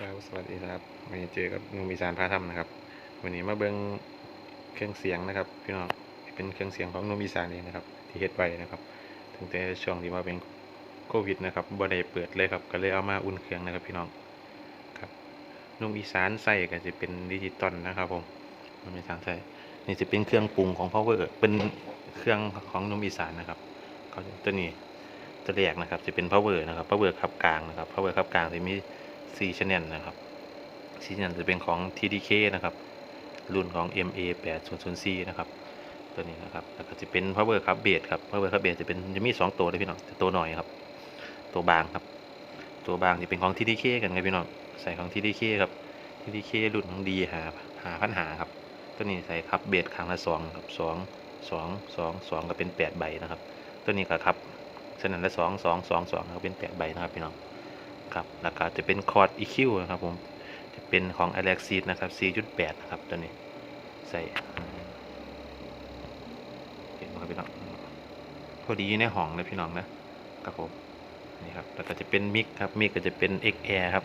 ครับสวัสดีครับวันนี้เจอกับนุ่มอีสานพาทำนะครับ วันนี้มาเบิ้งเครื่องเสียงนะครับพี่น้องเป็นเครื่องเสียงของนุ่มอีสานเองนะครับ ที่เฮ็ดไว้นะครับตั้งแต่ช่วงที่ว่าเป็นโควิดนะครับบ่ได้เปิดเลยครับก็เลยเอามาอุ่นเครื่องนะครับพี่น้องครับนุ่มอีสานใส่ก็จะเป็นดิจิตอลนะครับผมนุ่มอีสานใส่นี่จะเป็นเครื่องปรุงของ power เป็นเครื่องของนุ่มอีสานนะครับเขาตัวนี้ตัวแรกนะครับจะเป็น power นะครับ power ขับกลางนะครับ power ขับกลางจะมี 4 channel นะครับ4 channel จะเป็นของ TDK นะครับ รุ่นของ MA 8 0 0 4นะครับ ตัวนี้นะครับ แล้วก็จะเป็น power ครับเบสครับ power ครับเบสจะเป็นจะมี 2 ตัวเลยพี่น้องแต่ตัวหน่อยครับ ตัวบางครับ ตัวบางจะเป็นของ TDK กันครับพี่น้อง ใส่ของ TDK ครับ TDK รุ่นของ D หาหาพันหาครับ ตัวนี้ใส่ครับเบสครั้งละ2ครับ2 2 2 2ก็เป็น8ใบนะครับ ตัวนี้ก็ครับฉะนั้นละ2 2 2 2ก็เป็น8ใบนะครับพี่น้อง ครับแล้วก็จะเป็นคอร์ด EQ นะครับผมจะเป็นของ Alexis นะครับ 4.8 นะครับตัวนี้ใส่เห็นไหมครับพี่น้องพอดีอยู่ในห้องเลยพี่น้องนะครับผมนี่ครับแล้วก็จะเป็นมิกครับมิกก็จะเป็น XR ครับ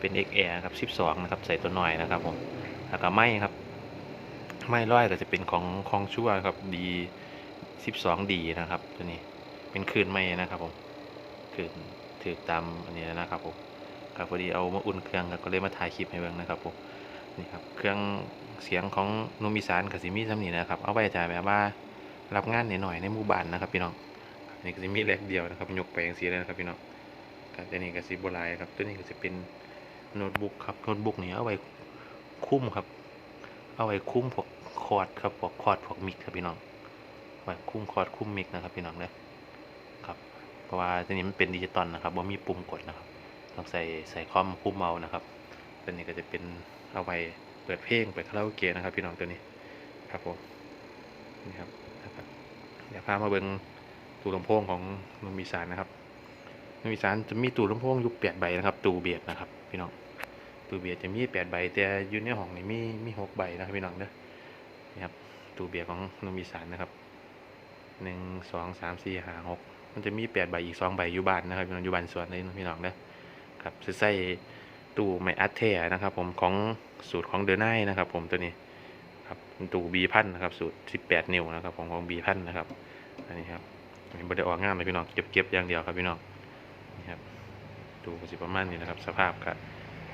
เป็น XR ครับ 12 นะครับ ใส่ตัวหน่อยนะครับผมแล้วก็ไม้ครับไม้ร้อยก็จะเป็นของของชั่วครับ D 12D นะครับตัวนี้เป็นคืนไม้นะครับผมคืน ถือตามอันนี้นะครับผมครับพอดีเอามาอุ่นเครื่องก็เลยมาถ่ายคลิปให้เบิ่งนะครับผมนี่ครับเครื่องเสียงของนุมอีสานกับซิมีซ้ำนี่นะครับเอาไปจ่ายแบบว่ารับงานหน่อยๆในหมู่บ้านนะครับพี่น้องนี่ก็จะมีแรกเดียวนะครับยกไปอย่างสีเลยนะครับพี่น้องครับตัวนี้ก็สิบลายครับตัวนี้ก็จะเป็นโน้ตบุ๊กครับโน้ตบุ๊กนี่เอาไว้คุ้มครับ เอาไว้คุ้มพวกคอร์ดครับพวกคอร์ดพวกมิกครับพี่น้องไว้คุ้มคอร์ดคุ้มมิกนะครับพี่น้องเด้อ ราะว่าตัวนี้มันเป็นดิจิตอลนะครับว่ามีปุ่มกดนะครับต้องใส่ใส่คอมคุ้เมาส์นะครับตัวนี้ก็จะเป็นเอาไว้เปิดเพลงเปิดคาราโอเกะนะครับพี่น้องตัวนี้ครับผมนี่ครับเดี๋ยวพามาเบิ้งตู้ลำโพงของนมอีสานนะครับนมอีสานจะมีตู้ลำโพงอยู่แปดใบนะครับตู้เบียดนะครับพี่น้องตู้เบียดจะมีแปดใบแต่อยู่ในห้องนี่มีมีหกใบนะครับพี่น้องเด้อนี่ครับตู้เบียดของนมอีสานนะครับหนึ่งสองสามสี่ห้าหก มันจะมีแปดใบอีกสองใบอยู่บ้านนะครับพี่น้องอยู่บ้านสวนเลยนะพี่น้องนะครับจะใส่ตู้ไมอัดแท้นะครับ ผมของสูตรของเดอร์ไนนะครับ ผมตัวนี้ครับตู้บีพันนะครับสูตรสิบแปดนิ้วนะครับของของบีพันนะครับอันนี้ครับอันนี้บริออกงานเลยพี่น้องเก็บเก็บอย่างเดียวครับพี่น้องนี่ครับตู้สิประมาณนี้นะครับ สภาพก็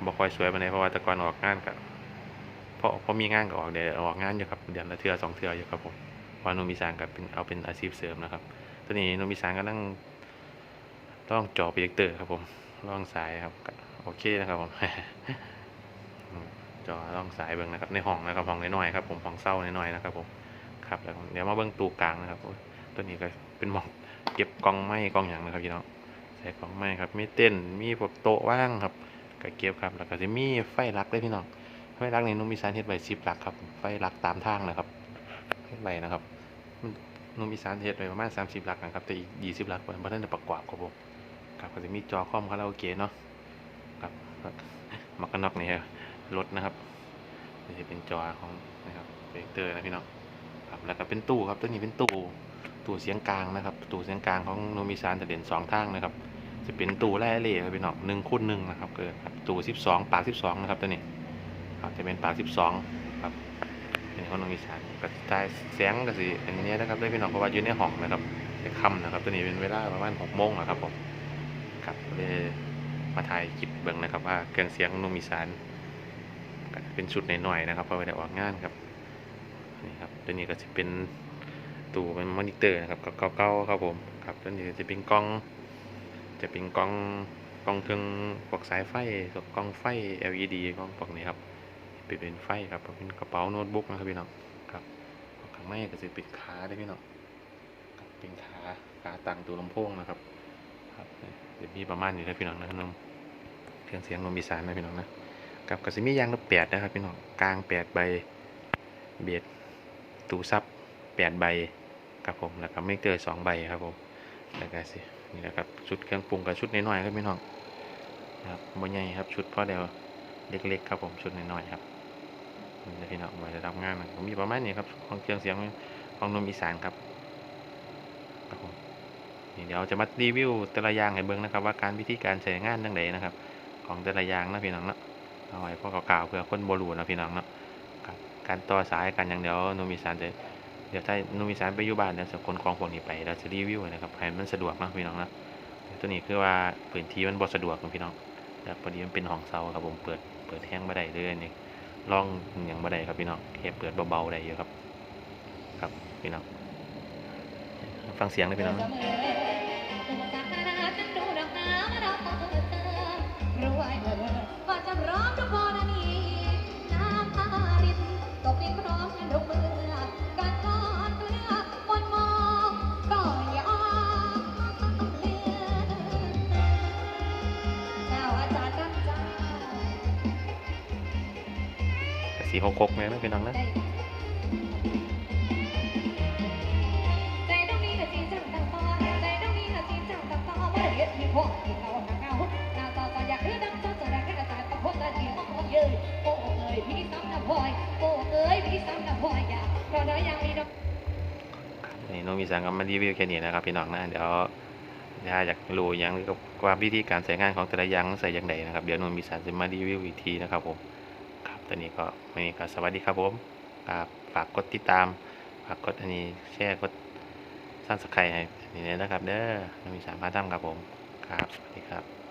บ่ค่อยสวยปานใดเพราะว่าต่ก่อนออกงานก็พอพอมีงานก็ออกเดี๋ยวออกงานอยู่ครับเดือนละเทือสองเทืออยู่ครับผมเพรานุมีสานก็เป็นเอาเป็นอาชีพเสริมนะครับ ตัวนี้โนมิสานก็นั่งต้องจอโปรเจคเตอร์ครับผมล่องสายครับโอเคนะครับผมจอล่องสายเบิ่งนะครับในห้องนะครับห้องน้อยๆครับผมห้องเศร้าน้อยๆนะครับผมครับแล้วเดี๋ยวมาเบิ่งตู้กลางนะครับตัวนี้ก็เป็นหมองเก็บกองไม้กองอย่างนะครับพี่น้องใส่กองไม้ครับมีเต้นมีพวกโต๊ะว่างครับก็เก็บครับแล้วก็จะมีไฟลักด้วยพี่น้องไฟลักในโนมิสานเฮ็ดไว้สิบลักครับไฟลักตามทางนะครับเฮดไว้นะครับ นมอีสานเฮ็ดไว้ประมาณ30 หลักนะครับ แต่อีก 20 หลักบ่ทันได้ประกอบครับผมครับก็จะมีจอคอมคาราโอเกะเนาะครับมักกะน็อกนี่รถนะครับนี่จะเป็นจอของนะครับโปรเจคเตอร์นะพี่น้องครับแล้วก็เป็นตู้ครับตัวนี้เป็นตู้ตู้เสียงกลางนะครับตู้เสียงกลางของนมอีสานจะเด่นสองทางนะครับ จะเป็นตู้แร่เหล่ครับพี่น้องหนึ่งคูณหนึ่งนะครับเกิดครับตู้12ปาก12นะครับตัวนี้ครับจะเป็นปาก12 เป็นคนของอีสานกระจายเสียงก็สิเป็นนี้นะครับได้พี่น้องเพราะว่าอยู่ในห้องนะครับเป็นค่ำนะครับตัวนี้เป็นเวลาประมาณหกโมงนะครับผมครับเลยมาถ่ายคลิปเบิ่งนะครับ ว่าเครื่องเสียงนุ่มอีสานเป็นชุดหน่อยๆนะครับเพราะไม่ได้ออกงานครับนี่ครับตัวนี้ก็จะเป็นตู้เป็นมอนิเตอร์นะครับเก่าๆครับผมครับตัวนี้จะเป็นกล้อง จะเป็นกล้องกล้องเครื่องพวกสายไฟกกล้องไฟ LED กล้องพวกนี้ครับ เป็นเป็นไฟครับเป็นกระเป๋าโน้ตบุ๊กนะครับพี่น้องครับข้างในก็จะเป็นขาได้พี่น้องเป็นขาขาตั้งตัวลำโพงนะครับครับจะมีประมาณนี้นะพี่น้องนะครับน้องเครื่องเสียงลมอีสานนะพี่น้องนะกับก็จะมียางละแปดนะครับพี่น้องกลางแปดใบเบียดตูซับแปดใบครับผมแล้วก็ไม่เกินสองใบครับผมแล้วก็สินี่นะครับชุดเครื่องปรุงกับชุดน้อยๆครับพี่น้องนะครับบนใหญ่ครับชุดพ่อเดียวเล็กๆครับผมชุดน้อยๆครับ นี่นะพี่น้องมาจะรับงานนะผมมีประมาณนี้ครับของเครื่องเสียงของนมอีสานครับครับผมนี่เดี๋ยวจะมารีวิวแต่ละอย่างให้เบิ่งนะครับ ว่าการวิธีการใช้งานจังไดนะครับ ของแต่ละอย่างนะพี่น้องเนาะเอาไว้พวกกล่าวๆเพื่อคนโบรูนะพี่น้องเนาะการต่อสายกันอย่างเดียวนูมีสารจะเดี๋ยวถ้านูมีสารไปอยู่บ้านเนี่ยจะคนของพวกนี้ไปเราจะรีวิวนะครับให้มันสะดวกนาะพี่น้องนะตัวนี้คือว่าพื้นที่มันบ่สะดวกนะพี่น้องแต่พอดีมันเป็นห้องเซาครับผมเปิดเปิดแห้งบ่ได้เลยนี่ ล่องอย่างบ่ได้ครับพี่น้องแค่เปิดเบาๆได้อยู่ครับ ครับพี่น้องฟังเสียงเลยพี่น้องกนานาฉันดูดอกน้ำมาดอกเธอรวยเออว่าจะร้องทุกคนนี้น้ำตารินตกดินพร้อมกันทุกมือ สีหกหกเนี่ยนะพี่น้องนะใจต้องมีกับจีจังตังตอใจต้องมีกับจีจังตังตอว่าเรียกมีพวกที่เราหนักเอาหน้าตาตาอยากคือดังจนจะรักกันตายกับพวกตาที่มองเยยโอ้เอ้ยพี่ซ้ำน้ำพลอยโอ้เอ้ยพี่ซ้ำน้ำพลอยอย่าเราะน้อยยังมีดอกนี่น้องมีสังก็มารีวิวแค่นี้นะครับพี่น้องนะเดี๋ยวถ้าอยากรู้อย่างกับความวิธีการใช้งานของแต่ละอย่างใส่อย่างไรนะครับเดี๋ยวน้องมีสังจะมารีวิวอีกทีนะครับผม ตอนนี้ก็วันนี้ก็สวัสดีครับผมฝากกดติดตาม ฝากกดอันนี้แชร์กดซับสไครต์ให้นี่นะครับ เด้อมีสามาทำครับผม ครับ สวัสดีครับ